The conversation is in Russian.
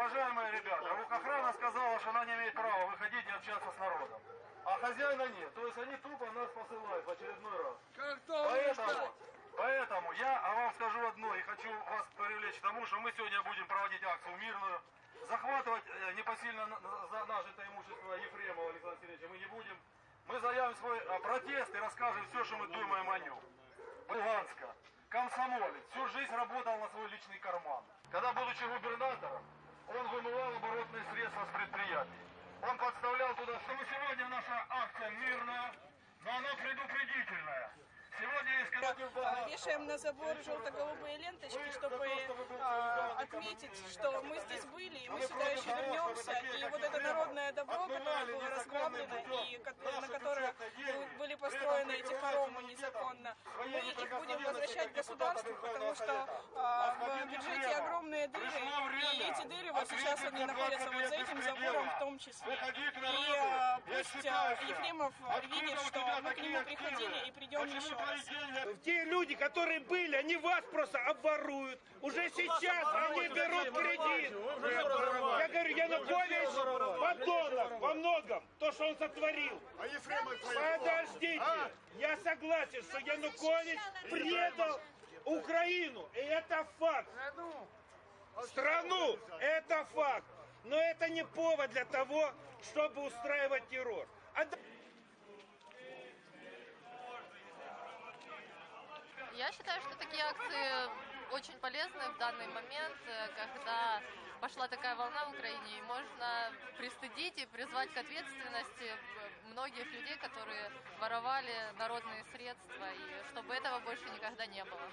уважаемые ребята, рукохрана сказала, что она не имеет права выходить и общаться с народом. А хозяина нет. То есть они тупо нас посылают в очередной раз. Поэтому, поэтому я а вам скажу одно и хочу вас привлечь к тому, что мы сегодня будем проводить акцию мирную. Захватывать э, непосильно за нажитое имущество Ефремова Александра Сергеевича мы не будем. Мы заявим свой э, протест и расскажем все, что мы думаем о нем. Луганска, комсомолец, всю жизнь работал на свой личный карман. Когда, будучи губернатором, он вымывал оборотные средства с предприятий. Он подставлял туда, что мы сегодня наша акция мирная, но она предупредительная. Сегодня есть А, Вешаем на забор желто-голубые ленточки, чтобы а, отметить, что мы здесь были, и мы сюда еще вернемся. И вот это народное добро, которое было разграблено, и на которое были построены эти хоромы незаконно, мы их будем возвращать государству, потому что а, в бюджете огромные дыры, и эти дыры вот сейчас они находятся вот за этим забором в том числе. И а, пусть Ефремов видит, что мы к нему приходили и придем еще раз. Те люди, которые были, они вас просто обворуют. Уже сейчас они берут кредит. Я говорю, Янукович подонок во многом, то, что он сотворил. А Подождите, я согласен, что Янукович предал Украину, и это факт. Страну, это факт. Но это не повод для того, чтобы устраивать террор. Я считаю, что такие акции очень полезны в данный момент, э, когда пошла такая волна в Украине, и можно пристыдить и призвать к ответственности многих людей, которые воровали народные средства, и чтобы этого больше никогда не было.